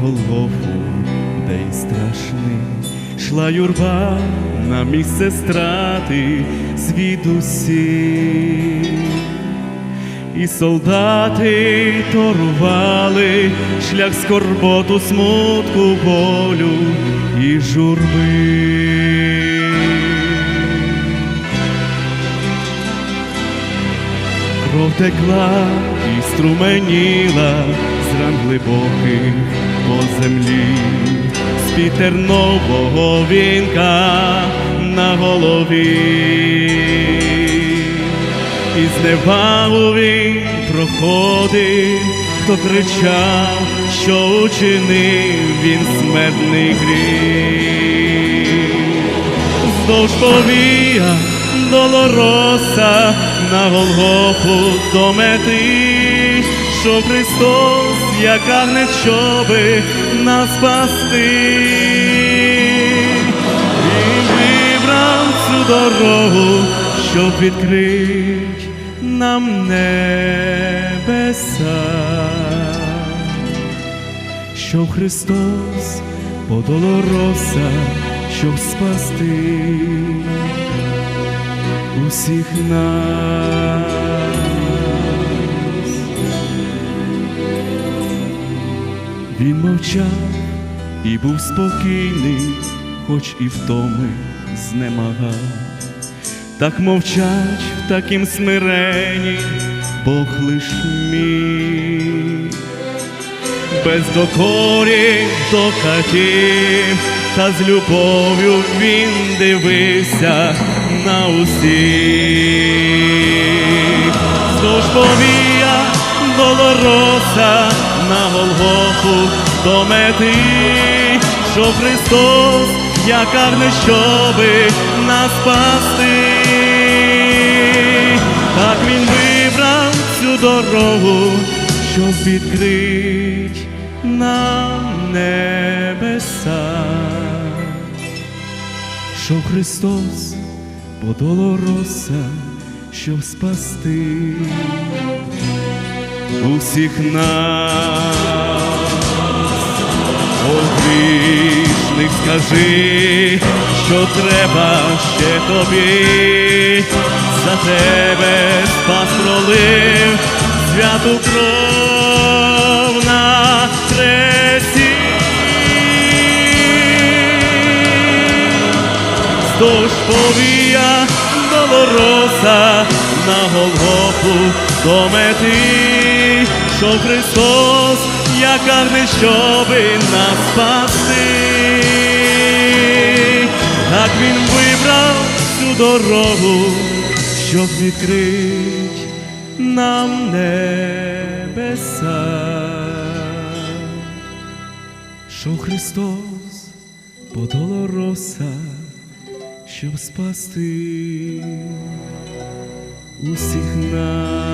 Голгофу, день страшний, шла юрба на місце страти звідусі. І солдати торували шлях скорботу, смутку, болю і журби. Кров текла і струменіла з ран глибоких по землі, з пітернового вінка на голові, і з невагу він проходив, хто кричав, що учинив він смертний гріх. Вздовж повія долороса на Голгофу до мети, що Христос, як агнець, щоби нас спасти. Він вибрав цю дорогу, щоб відкрить нам небеса що Христос подолороса, щоб спасти усіх нас. Він мовчав і був спокійний, хоч і втоми знемагав. Так мовчать в такім смиренні Бог лиш міг без докорі до катів, та з любов'ю він дивився на усіх. Здовж повія долороса на Голгофу до мети, що Христос, як агне, щоби нас спасти. Так він вибрав цю дорогу, щоб відкрить нам небеса, що Христос подолороса, щоб спасти усіх нас. О, грішник, скажи, що треба ще тобі, за тебе спас пролив святу кров Здовж повія долороса на Голгофу до мети, що Христос, як агне, щоби нас спасти. Так він вибрав цю дорогу, щоб відкрить нам небеса, що Христос подолороса, щоб спасти усіх нас.